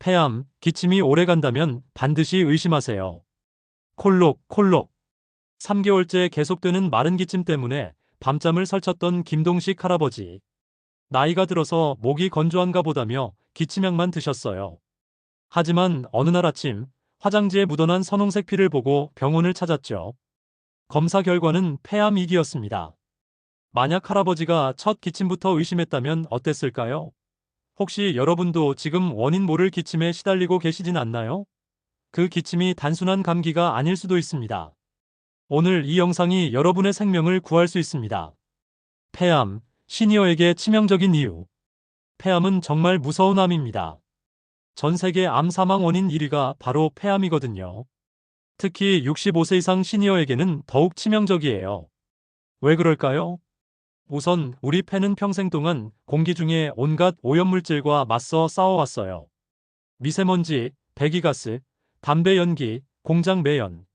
폐암, 기침이 오래 간다면 반드시 의심하세요. 콜록, 콜록. 3개월째 계속되는 마른 기침 때문에 밤잠을 설쳤던 김동식 할아버지. 나이가 들어서 목이 건조한가 보다며 기침약만 드셨어요. 하지만 어느 날 아침 화장지에 묻어난 선홍색 피를 보고 병원을 찾았죠. 검사 결과는 폐암 2기였습니다. 만약 할아버지가 첫 기침부터 의심했다면 어땠을까요? 혹시 여러분도 지금 원인 모를 기침에 시달리고 계시진 않나요? 그 기침이 단순한 감기가 아닐 수도 있습니다. 오늘 이 영상이 여러분의 생명을 구할 수 있습니다. 폐암, 시니어에게 치명적인 이유. 폐암은 정말 무서운 암입니다. 전 세계 암 사망 원인 1위가 바로 폐암이거든요. 특히 65세 이상 시니어에게는 더욱 치명적이에요. 왜 그럴까요? 우선 우리 폐는 평생 동안 공기 중에 온갖 오염물질과 맞서 싸워왔어요. 미세먼지, 배기가스, 담배 연기, 공장 매연.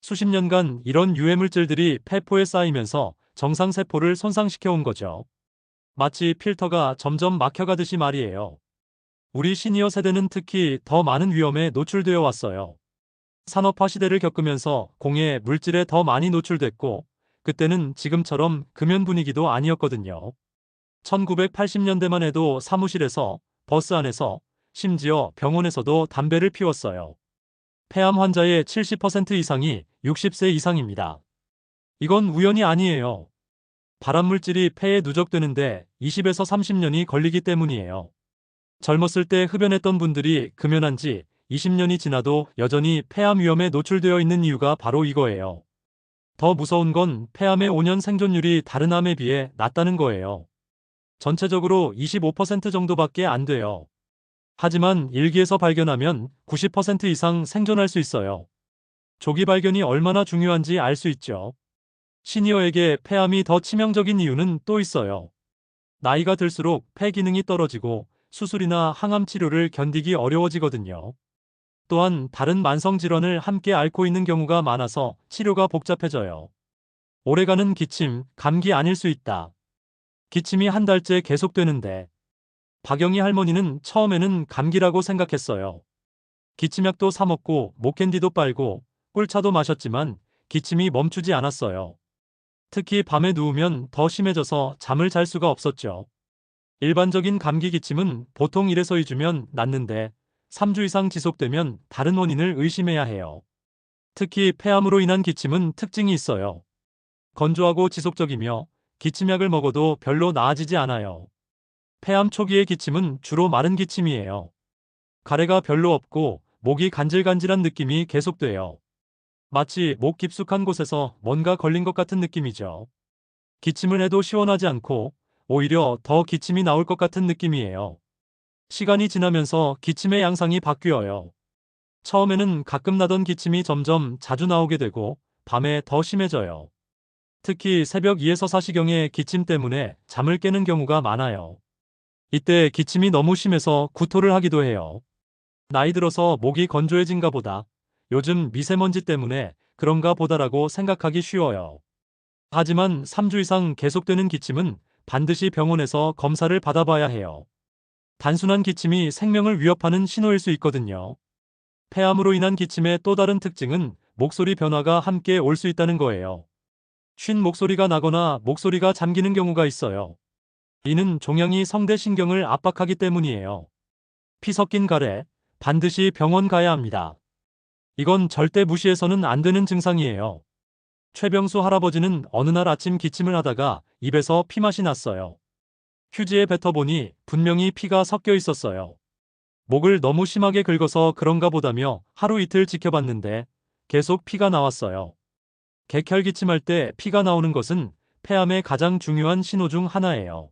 수십 년간 이런 유해물질들이 폐포에 쌓이면서 정상세포를 손상시켜 온 거죠. 마치 필터가 점점 막혀가듯이 말이에요. 우리 시니어 세대는 특히 더 많은 위험에 노출되어 왔어요. 산업화 시대를 겪으면서 공해 물질에 더 많이 노출됐고, 그때는 지금처럼 금연 분위기도 아니었거든요. 1980년대만 해도 사무실에서, 버스 안에서, 심지어 병원에서도 담배를 피웠어요. 폐암 환자의 70% 이상이 60세 이상입니다. 이건 우연이 아니에요. 발암물질이 폐에 누적되는데 20에서 30년이 걸리기 때문이에요. 젊었을 때 흡연했던 분들이 금연한 지 20년이 지나도 여전히 폐암 위험에 노출되어 있는 이유가 바로 이거예요. 더 무서운 건 폐암의 5년 생존율이 다른 암에 비해 낮다는 거예요. 전체적으로 25% 정도밖에 안 돼요. 하지만 일기에서 발견하면 90% 이상 생존할 수 있어요. 조기 발견이 얼마나 중요한지 알 수 있죠. 시니어에게 폐암이 더 치명적인 이유는 또 있어요. 나이가 들수록 폐 기능이 떨어지고 수술이나 항암 치료를 견디기 어려워지거든요. 또한 다른 만성 질환을 함께 앓고 있는 경우가 많아서 치료가 복잡해져요. 오래가는 기침, 감기 아닐 수 있다. 기침이 한 달째 계속되는데 박영희 할머니는 처음에는 감기라고 생각했어요. 기침약도 사 먹고 목캔디도 빨고 꿀차도 마셨지만 기침이 멈추지 않았어요. 특히 밤에 누우면 더 심해져서 잠을 잘 수가 없었죠. 일반적인 감기 기침은 보통 1에서 2주면 낫는데 3주 이상 지속되면 다른 원인을 의심해야 해요. 특히 폐암으로 인한 기침은 특징이 있어요. 건조하고 지속적이며 기침약을 먹어도 별로 나아지지 않아요. 폐암 초기의 기침은 주로 마른 기침이에요. 가래가 별로 없고 목이 간질간질한 느낌이 계속돼요. 마치 목 깊숙한 곳에서 뭔가 걸린 것 같은 느낌이죠. 기침을 해도 시원하지 않고 오히려 더 기침이 나올 것 같은 느낌이에요. 시간이 지나면서 기침의 양상이 바뀌어요. 처음에는 가끔 나던 기침이 점점 자주 나오게 되고 밤에 더 심해져요. 특히 새벽 2에서 4시경에 기침 때문에 잠을 깨는 경우가 많아요. 이때 기침이 너무 심해서 구토를 하기도 해요. 나이 들어서 목이 건조해진가 보다. 요즘 미세먼지 때문에 그런가 보다라고 생각하기 쉬워요. 하지만 3주 이상 계속되는 기침은 반드시 병원에서 검사를 받아봐야 해요. 단순한 기침이 생명을 위협하는 신호일 수 있거든요. 폐암으로 인한 기침의 또 다른 특징은 목소리 변화가 함께 올 수 있다는 거예요. 쉰 목소리가 나거나 목소리가 잠기는 경우가 있어요. 이는 종양이 성대 신경을 압박하기 때문이에요. 피 섞인 가래, 반드시 병원 가야 합니다. 이건 절대 무시해서는 안 되는 증상이에요. 최병수 할아버지는 어느 날 아침 기침을 하다가 입에서 피맛이 났어요. 휴지에 뱉어보니 분명히 피가 섞여 있었어요. 목을 너무 심하게 긁어서 그런가 보다며 하루 이틀 지켜봤는데 계속 피가 나왔어요. 객혈 기침할 때 피가 나오는 것은 폐암의 가장 중요한 신호 중 하나예요.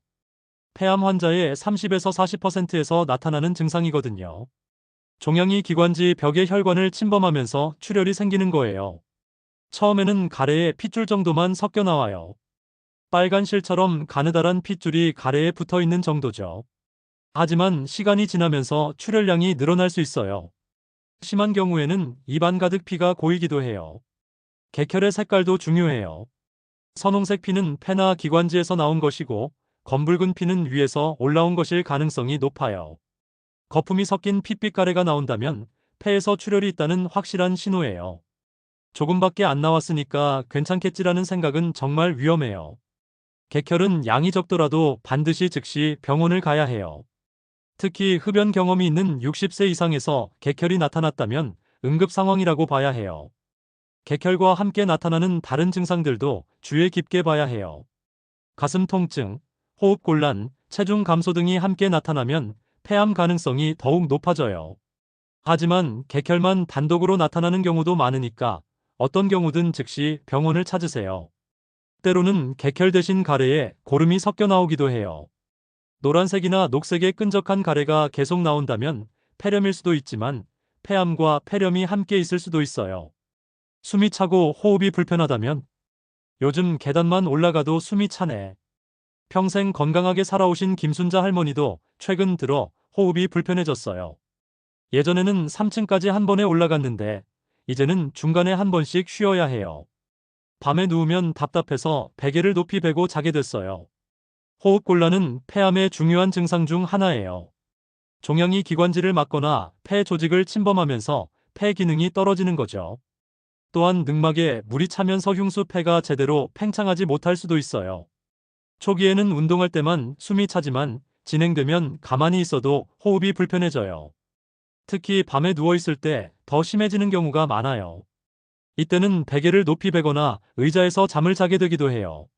폐암 환자의 30에서 40%에서 나타나는 증상이거든요. 종양이 기관지 벽의 혈관을 침범하면서 출혈이 생기는 거예요. 처음에는 가래에 핏줄 정도만 섞여 나와요. 빨간 실처럼 가느다란 핏줄이 가래에 붙어 있는 정도죠. 하지만 시간이 지나면서 출혈량이 늘어날 수 있어요. 심한 경우에는 입안 가득 피가 고이기도 해요. 객혈의 색깔도 중요해요. 선홍색 피는 폐나 기관지에서 나온 것이고 검붉은 피는 위에서 올라온 것일 가능성이 높아요. 거품이 섞인 핏빛 가래가 나온다면 폐에서 출혈이 있다는 확실한 신호예요. 조금밖에 안 나왔으니까 괜찮겠지라는 생각은 정말 위험해요. 객혈은 양이 적더라도 반드시 즉시 병원을 가야 해요. 특히 흡연 경험이 있는 60세 이상에서 객혈이 나타났다면 응급 상황이라고 봐야 해요. 객혈과 함께 나타나는 다른 증상들도 주의 깊게 봐야 해요. 가슴 통증, 호흡 곤란, 체중 감소 등이 함께 나타나면 폐암 가능성이 더욱 높아져요. 하지만 객혈만 단독으로 나타나는 경우도 많으니까 어떤 경우든 즉시 병원을 찾으세요. 때로는 객혈 대신 가래에 고름이 섞여 나오기도 해요. 노란색이나 녹색의 끈적한 가래가 계속 나온다면 폐렴일 수도 있지만 폐암과 폐렴이 함께 있을 수도 있어요. 숨이 차고 호흡이 불편하다면 요즘 계단만 올라가도 숨이 차네. 평생 건강하게 살아오신 김순자 할머니도 최근 들어 호흡이 불편해졌어요. 예전에는 3층까지 한 번에 올라갔는데 이제는 중간에 한 번씩 쉬어야 해요. 밤에 누우면 답답해서 베개를 높이 베고 자게 됐어요. 호흡 곤란은 폐암의 중요한 증상 중 하나예요. 종양이 기관지를 막거나 폐 조직을 침범하면서 폐 기능이 떨어지는 거죠. 또한 늑막에 물이 차면서 흉수 폐가 제대로 팽창하지 못할 수도 있어요. 초기에는 운동할 때만 숨이 차지만 진행되면 가만히 있어도 호흡이 불편해져요. 특히 밤에 누워있을 때 더 심해지는 경우가 많아요. 이때는 베개를 높이 베거나 의자에서 잠을 자게 되기도 해요.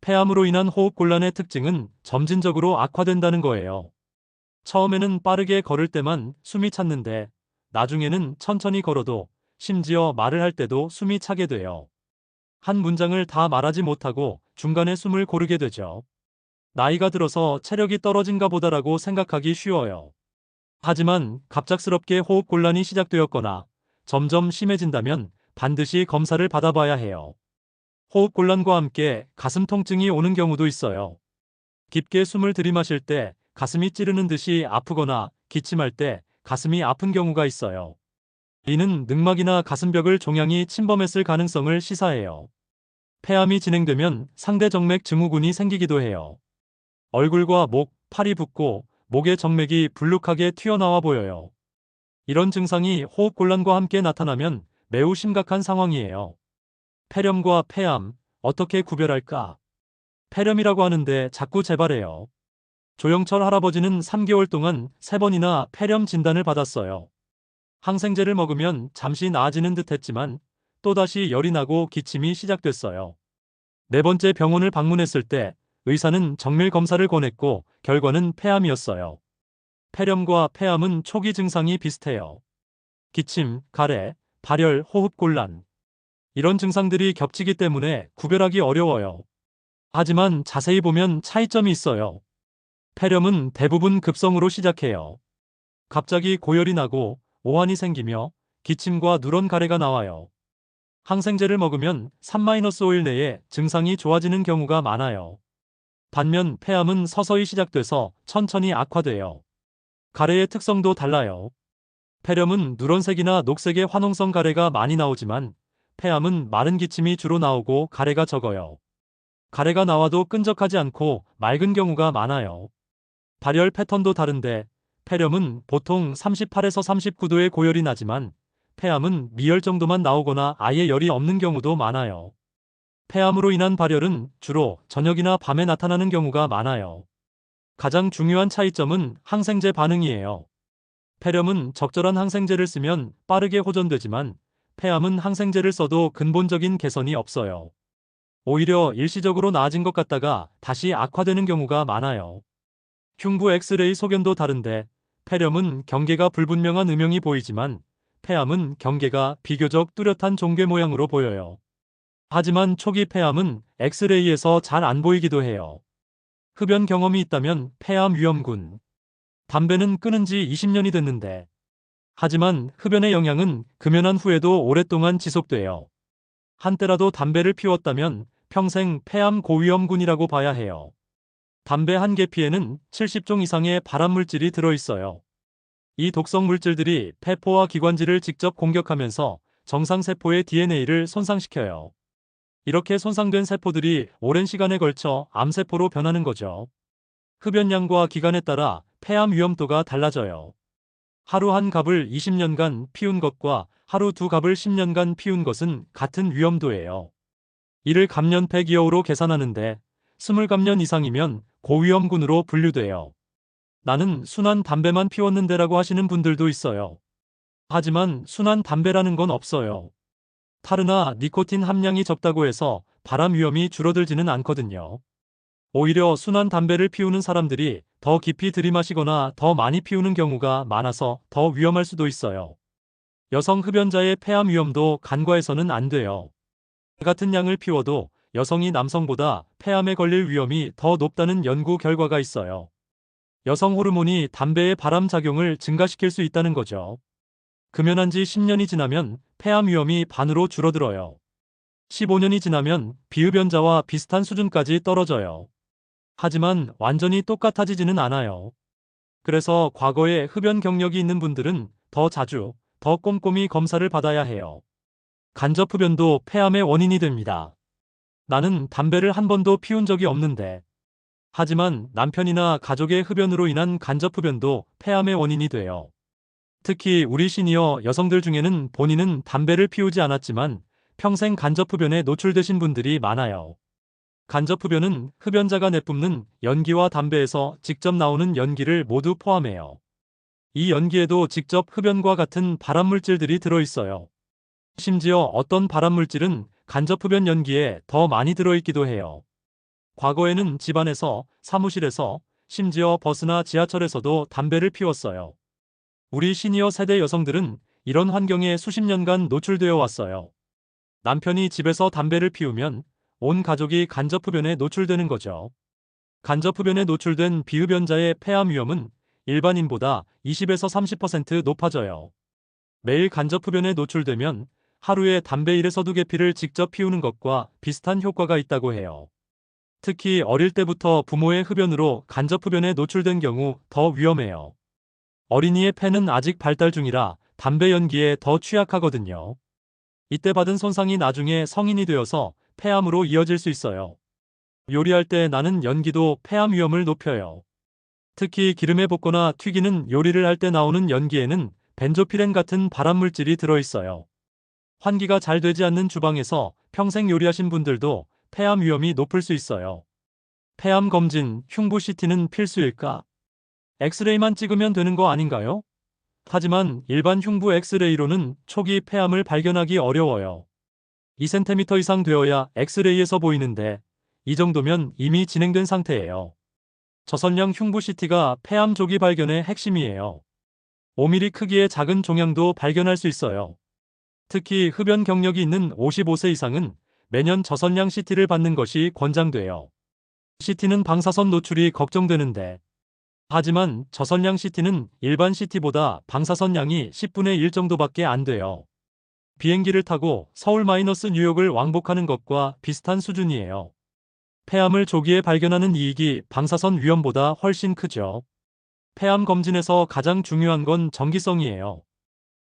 폐암으로 인한 호흡 곤란의 특징은 점진적으로 악화된다는 거예요. 처음에는 빠르게 걸을 때만 숨이 찼는데 나중에는 천천히 걸어도 심지어 말을 할 때도 숨이 차게 돼요. 한 문장을 다 말하지 못하고 중간에 숨을 고르게 되죠. 나이가 들어서 체력이 떨어진가 보다라고 생각하기 쉬워요. 하지만 갑작스럽게 호흡 곤란이 시작되었거나 점점 심해진다면 반드시 검사를 받아봐야 해요. 호흡 곤란과 함께 가슴 통증이 오는 경우도 있어요. 깊게 숨을 들이마실 때 가슴이 찌르는 듯이 아프거나 기침할 때 가슴이 아픈 경우가 있어요. 이는 늑막이나 가슴벽을 종양이 침범했을 가능성을 시사해요. 폐암이 진행되면 상대 정맥 증후군이 생기기도 해요. 얼굴과 목, 팔이 붓고 목의 정맥이 불룩하게 튀어나와 보여요. 이런 증상이 호흡 곤란과 함께 나타나면 매우 심각한 상황이에요. 폐렴과 폐암, 어떻게 구별할까? 폐렴이라고 하는데 자꾸 재발해요. 조영철 할아버지는 3개월 동안 3번이나 폐렴 진단을 받았어요. 항생제를 먹으면 잠시 나아지는 듯 했지만 또다시 열이 나고 기침이 시작됐어요. 네 번째 병원을 방문했을 때 의사는 정밀 검사를 권했고 결과는 폐암이었어요. 폐렴과 폐암은 초기 증상이 비슷해요. 기침, 가래, 발열, 호흡 곤란. 이런 증상들이 겹치기 때문에 구별하기 어려워요. 하지만 자세히 보면 차이점이 있어요. 폐렴은 대부분 급성으로 시작해요. 갑자기 고열이 나고 오한이 생기며 기침과 누런 가래가 나와요. 항생제를 먹으면 3-5일 내에 증상이 좋아지는 경우가 많아요. 반면 폐암은 서서히 시작돼서 천천히 악화돼요. 가래의 특성도 달라요. 폐렴은 누런색이나 녹색의 화농성 가래가 많이 나오지만 폐암은 마른 기침이 주로 나오고 가래가 적어요. 가래가 나와도 끈적하지 않고 맑은 경우가 많아요. 발열 패턴도 다른데 폐렴은 보통 38에서 39도의 고열이 나지만 폐암은 미열 정도만 나오거나 아예 열이 없는 경우도 많아요. 폐암으로 인한 발열은 주로 저녁이나 밤에 나타나는 경우가 많아요. 가장 중요한 차이점은 항생제 반응이에요. 폐렴은 적절한 항생제를 쓰면 빠르게 호전되지만 폐암은 항생제를 써도 근본적인 개선이 없어요. 오히려 일시적으로 나아진 것 같다가 다시 악화되는 경우가 많아요. 흉부 엑스레이 소견도 다른데 폐렴은 경계가 불분명한 음영이 보이지만 폐암은 경계가 비교적 뚜렷한 종괴 모양으로 보여요. 하지만 초기 폐암은 엑스레이에서 잘 안 보이기도 해요. 흡연 경험이 있다면 폐암 위험군. 담배는 끊은 지 20년이 됐는데. 하지만 흡연의 영향은 금연한 후에도 오랫동안 지속돼요. 한때라도 담배를 피웠다면 평생 폐암 고위험군이라고 봐야 해요. 담배 한 개 피에는 70종 이상의 발암물질이 들어있어요. 이 독성 물질들이 폐포와 기관지를 직접 공격하면서 정상세포의 DNA를 손상시켜요. 이렇게 손상된 세포들이 오랜 시간에 걸쳐 암세포로 변하는 거죠. 흡연량과 기간에 따라 폐암 위험도가 달라져요. 하루 한 갑을 20년간 피운 것과 하루 두 갑을 10년간 피운 것은 같은 위험도예요. 이를 감년패 기여우로 계산하는데 20감년 이상이면 고위험군으로 분류돼요. 나는 순한 담배만 피웠는데라고 하시는 분들도 있어요. 하지만 순한 담배라는 건 없어요. 타르나 니코틴 함량이 적다고 해서 발암 위험이 줄어들지는 않거든요. 오히려 순한 담배를 피우는 사람들이 더 깊이 들이마시거나 더 많이 피우는 경우가 많아서 더 위험할 수도 있어요. 여성 흡연자의 폐암 위험도 간과해서는 안 돼요. 같은 양을 피워도 여성이 남성보다 폐암에 걸릴 위험이 더 높다는 연구 결과가 있어요. 여성 호르몬이 담배의 발암 작용을 증가시킬 수 있다는 거죠. 금연한 지 10년이 지나면 폐암 위험이 반으로 줄어들어요. 15년이 지나면 비흡연자와 비슷한 수준까지 떨어져요. 하지만 완전히 똑같아지지는 않아요. 그래서 과거에 흡연 경력이 있는 분들은 더 자주, 더 꼼꼼히 검사를 받아야 해요. 간접 흡연도 폐암의 원인이 됩니다. 나는 담배를 한 번도 피운 적이 없는데. 하지만 남편이나 가족의 흡연으로 인한 간접 흡연도 폐암의 원인이 돼요. 특히 우리 시니어 여성들 중에는 본인은 담배를 피우지 않았지만 평생 간접 흡연에 노출되신 분들이 많아요. 간접 흡연은 흡연자가 내뿜는 연기와 담배에서 직접 나오는 연기를 모두 포함해요. 이 연기에도 직접 흡연과 같은 발암물질들이 들어있어요. 심지어 어떤 발암물질은 간접 흡연 연기에 더 많이 들어있기도 해요. 과거에는 집안에서, 사무실에서, 심지어 버스나 지하철에서도 담배를 피웠어요. 우리 시니어 세대 여성들은 이런 환경에 수십 년간 노출되어 왔어요. 남편이 집에서 담배를 피우면 온 가족이 간접 흡연에 노출되는 거죠. 간접 흡연에 노출된 비흡연자의 폐암 위험은 일반인보다 20에서 30% 높아져요. 매일 간접 흡연에 노출되면 하루에 담배 1에서 2개 피를 직접 피우는 것과 비슷한 효과가 있다고 해요. 특히 어릴 때부터 부모의 흡연으로 간접 흡연에 노출된 경우 더 위험해요. 어린이의 폐는 아직 발달 중이라 담배 연기에 더 취약하거든요. 이때 받은 손상이 나중에 성인이 되어서 폐암으로 이어질 수 있어요. 요리할 때 나는 연기도 폐암 위험을 높여요. 특히 기름에 볶거나 튀기는 요리를 할 때 나오는 연기에는 벤조피렌 같은 발암물질이 들어있어요. 환기가 잘 되지 않는 주방에서 평생 요리하신 분들도 폐암 위험이 높을 수 있어요. 폐암 검진, 흉부 CT는 필수일까? 엑스레이만 찍으면 되는 거 아닌가요? 하지만 일반 흉부 엑스레이로는 초기 폐암을 발견하기 어려워요. 2cm 이상 되어야 엑스레이에서 보이는데 이 정도면 이미 진행된 상태예요. 저선량 흉부 CT가 폐암 조기 발견의 핵심이에요. 5mm 크기의 작은 종양도 발견할 수 있어요. 특히 흡연 경력이 있는 55세 이상은 매년 저선량 CT를 받는 것이 권장돼요. CT는 방사선 노출이 걱정되는데 하지만 저선량 CT는 일반 CT보다 방사선 양이 10분의 1 정도밖에 안 돼요. 비행기를 타고 서울 마이너스 뉴욕을 왕복하는 것과 비슷한 수준이에요. 폐암을 조기에 발견하는 이익이 방사선 위험보다 훨씬 크죠. 폐암 검진에서 가장 중요한 건 정기성이에요.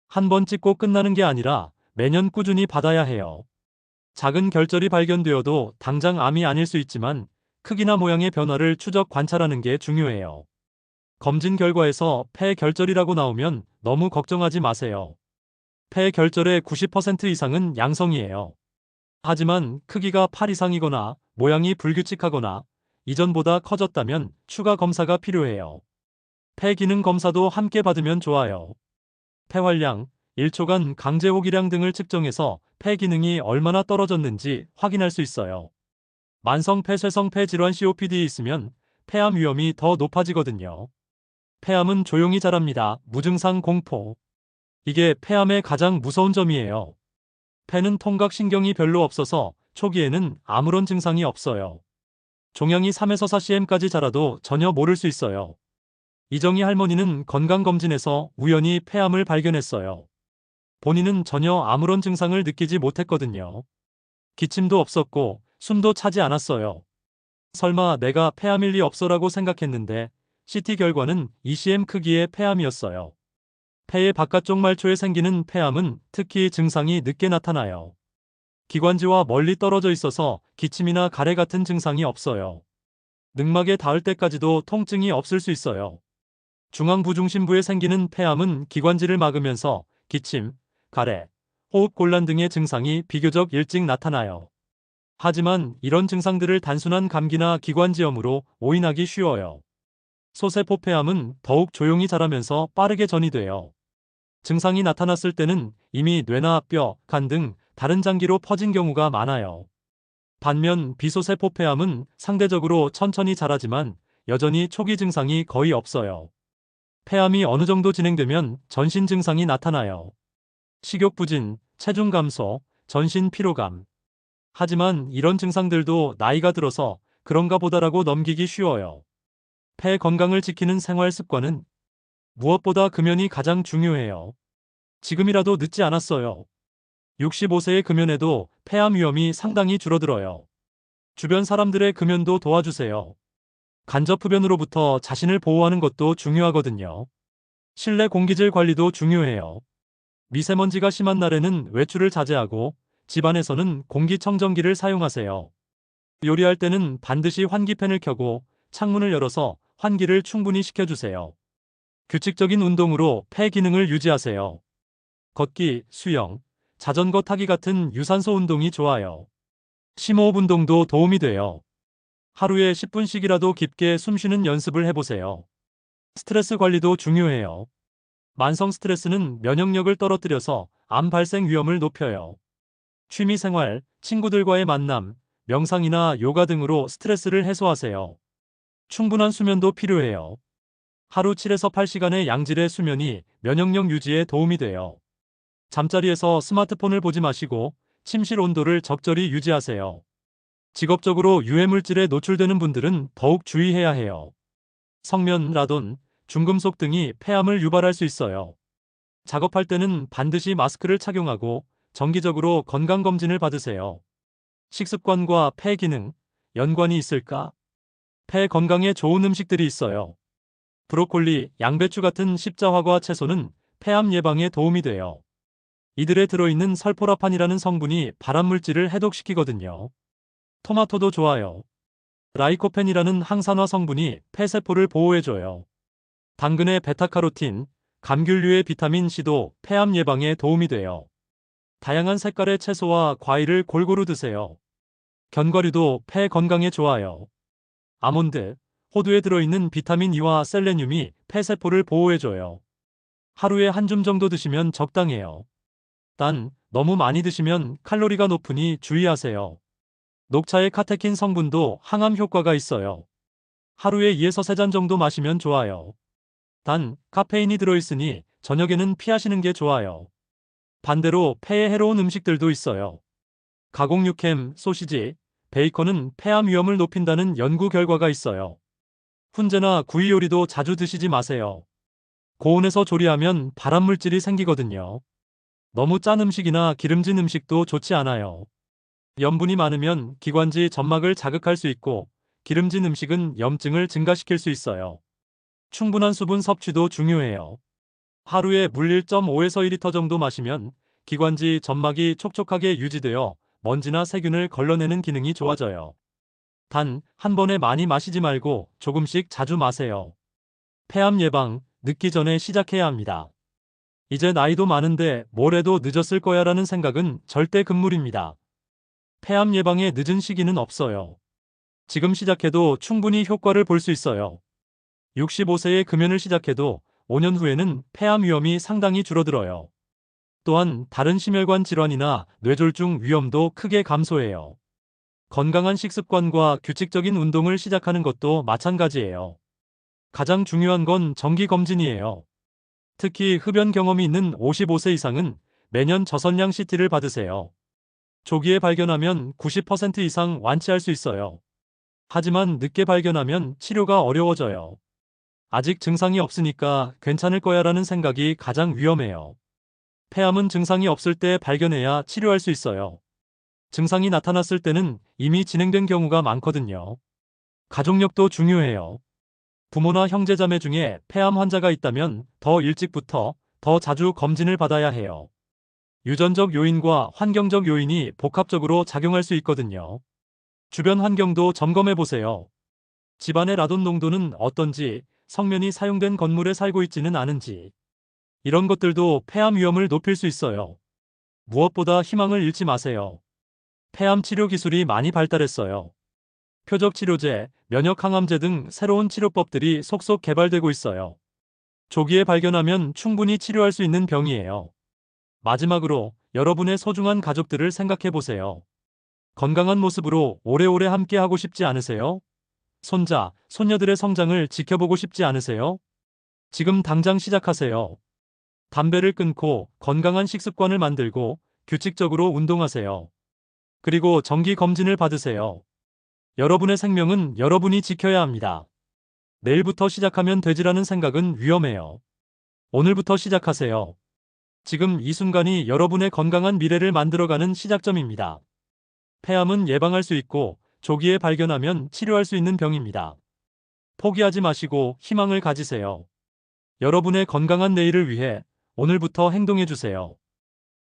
한 번 찍고 끝나는 게 아니라 매년 꾸준히 받아야 해요. 작은 결절이 발견되어도 당장 암이 아닐 수 있지만 크기나 모양의 변화를 추적 관찰하는 게 중요해요. 검진 결과에서 폐 결절이라고 나오면 너무 걱정하지 마세요. 폐 결절의 90% 이상은 양성이에요. 하지만 크기가 8 이상이거나 모양이 불규칙하거나 이전보다 커졌다면 추가 검사가 필요해요. 폐 기능 검사도 함께 받으면 좋아요. 폐활량, 1초간 강제 호기량 등을 측정해서 폐 기능이 얼마나 떨어졌는지 확인할 수 있어요. 만성 폐쇄성 폐질환 COPD 있으면 폐암 위험이 더 높아지거든요. 폐암은 조용히 자랍니다. 무증상 공포. 이게 폐암의 가장 무서운 점이에요. 폐는 통각신경이 별로 없어서 초기에는 아무런 증상이 없어요. 종양이 3에서 4cm까지 자라도 전혀 모를 수 있어요. 이정희 할머니는 건강검진에서 우연히 폐암을 발견했어요. 본인은 전혀 아무런 증상을 느끼지 못했거든요. 기침도 없었고 숨도 차지 않았어요. 설마 내가 폐암일 리 없어라고 생각했는데 CT 결과는 ECM 크기의 폐암이었어요. 폐의 바깥쪽 말초에 생기는 폐암은 특히 증상이 늦게 나타나요. 기관지와 멀리 떨어져 있어서 기침이나 가래 같은 증상이 없어요. 늑막에 닿을 때까지도 통증이 없을 수 있어요. 중앙부중심부에 생기는 폐암은 기관지를 막으면서 기침, 가래, 호흡곤란 등의 증상이 비교적 일찍 나타나요. 하지만 이런 증상들을 단순한 감기나 기관지염으로 오인하기 쉬워요. 소세포 폐암은 더욱 조용히 자라면서 빠르게 전이돼요. 증상이 나타났을 때는 이미 뇌나 뼈, 간 등 다른 장기로 퍼진 경우가 많아요. 반면 비소세포 폐암은 상대적으로 천천히 자라지만 여전히 초기 증상이 거의 없어요. 폐암이 어느 정도 진행되면 전신 증상이 나타나요. 식욕 부진, 체중 감소, 전신 피로감. 하지만 이런 증상들도 나이가 들어서 그런가 보다라고 넘기기 쉬워요. 폐 건강을 지키는 생활 습관은 무엇보다 금연이 가장 중요해요. 지금이라도 늦지 않았어요. 65세의 금연에도 폐암 위험이 상당히 줄어들어요. 주변 사람들의 금연도 도와주세요. 간접 흡연으로부터 자신을 보호하는 것도 중요하거든요. 실내 공기질 관리도 중요해요. 미세먼지가 심한 날에는 외출을 자제하고 집안에서는 공기청정기를 사용하세요. 요리할 때는 반드시 환기팬을 켜고 창문을 열어서 환기를 충분히 시켜주세요. 규칙적인 운동으로 폐 기능을 유지하세요. 걷기, 수영, 자전거 타기 같은 유산소 운동이 좋아요. 심호흡 운동도 도움이 돼요. 하루에 10분씩이라도 깊게 숨 쉬는 연습을 해보세요. 스트레스 관리도 중요해요. 만성 스트레스는 면역력을 떨어뜨려서 암 발생 위험을 높여요. 취미 생활, 친구들과의 만남, 명상이나 요가 등으로 스트레스를 해소하세요. 충분한 수면도 필요해요. 하루 7에서 8시간의 양질의 수면이 면역력 유지에 도움이 돼요. 잠자리에서 스마트폰을 보지 마시고 침실 온도를 적절히 유지하세요. 직업적으로 유해물질에 노출되는 분들은 더욱 주의해야 해요. 성면, 라돈, 중금속 등이 폐암을 유발할 수 있어요. 작업할 때는 반드시 마스크를 착용하고 정기적으로 건강검진을 받으세요. 식습관과 폐 기능, 연관이 있을까? 폐 건강에 좋은 음식들이 있어요. 브로콜리, 양배추 같은 십자화과 채소는 폐암 예방에 도움이 돼요. 이들에 들어있는 설포라판이라는 성분이 발암물질을 해독시키거든요. 토마토도 좋아요. 라이코펜이라는 항산화 성분이 폐세포를 보호해줘요. 당근의 베타카로틴, 감귤류의 비타민 C도 폐암 예방에 도움이 돼요. 다양한 색깔의 채소와 과일을 골고루 드세요. 견과류도 폐 건강에 좋아요. 아몬드, 호두에 들어있는 비타민 E와 셀레늄이 폐세포를 보호해줘요. 하루에 한 줌 정도 드시면 적당해요. 단, 너무 많이 드시면 칼로리가 높으니 주의하세요. 녹차의 카테킨 성분도 항암 효과가 있어요. 하루에 2에서 3잔 정도 마시면 좋아요. 단, 카페인이 들어있으니 저녁에는 피하시는 게 좋아요. 반대로 폐에 해로운 음식들도 있어요. 가공육햄, 소시지, 베이컨은 폐암 위험을 높인다는 연구 결과가 있어요. 훈제나 구이 요리도 자주 드시지 마세요. 고온에서 조리하면 발암물질이 생기거든요. 너무 짠 음식이나 기름진 음식도 좋지 않아요. 염분이 많으면 기관지 점막을 자극할 수 있고 기름진 음식은 염증을 증가시킬 수 있어요. 충분한 수분 섭취도 중요해요. 하루에 물 1.5에서 2리터 정도 마시면 기관지 점막이 촉촉하게 유지되어 먼지나 세균을 걸러내는 기능이 좋아져요. 단, 한 번에 많이 마시지 말고 조금씩 자주 마세요. 폐암 예방, 늦기 전에 시작해야 합니다. 이제 나이도 많은데 뭘 해도 늦었을 거야 라는 생각은 절대 금물입니다. 폐암 예방에 늦은 시기는 없어요. 지금 시작해도 충분히 효과를 볼 수 있어요. 65세에 금연을 시작해도 5년 후에는 폐암 위험이 상당히 줄어들어요. 또한 다른 심혈관 질환이나 뇌졸중 위험도 크게 감소해요. 건강한 식습관과 규칙적인 운동을 시작하는 것도 마찬가지예요. 가장 중요한 건 정기검진이에요. 특히 흡연 경험이 있는 55세 이상은 매년 저선량 CT를 받으세요. 조기에 발견하면 90% 이상 완치할 수 있어요. 하지만 늦게 발견하면 치료가 어려워져요. 아직 증상이 없으니까 괜찮을 거야 라는 생각이 가장 위험해요. 폐암은 증상이 없을 때 발견해야 치료할 수 있어요. 증상이 나타났을 때는 이미 진행된 경우가 많거든요. 가족력도 중요해요. 부모나 형제자매 중에 폐암 환자가 있다면 더 일찍부터 더 자주 검진을 받아야 해요. 유전적 요인과 환경적 요인이 복합적으로 작용할 수 있거든요. 주변 환경도 점검해 보세요. 집안의 라돈 농도는 어떤지, 성면이 사용된 건물에 살고 있지는 않은지. 이런 것들도 폐암 위험을 높일 수 있어요. 무엇보다 희망을 잃지 마세요. 폐암 치료 기술이 많이 발달했어요. 표적 치료제, 면역 항암제 등 새로운 치료법들이 속속 개발되고 있어요. 조기에 발견하면 충분히 치료할 수 있는 병이에요. 마지막으로 여러분의 소중한 가족들을 생각해 보세요. 건강한 모습으로 오래오래 함께 하고 싶지 않으세요? 손자, 손녀들의 성장을 지켜보고 싶지 않으세요? 지금 당장 시작하세요. 담배를 끊고 건강한 식습관을 만들고 규칙적으로 운동하세요. 그리고 정기 검진을 받으세요. 여러분의 생명은 여러분이 지켜야 합니다. 내일부터 시작하면 되지라는 생각은 위험해요. 오늘부터 시작하세요. 지금 이 순간이 여러분의 건강한 미래를 만들어가는 시작점입니다. 폐암은 예방할 수 있고 조기에 발견하면 치료할 수 있는 병입니다. 포기하지 마시고 희망을 가지세요. 여러분의 건강한 내일을 위해 오늘부터 행동해 주세요.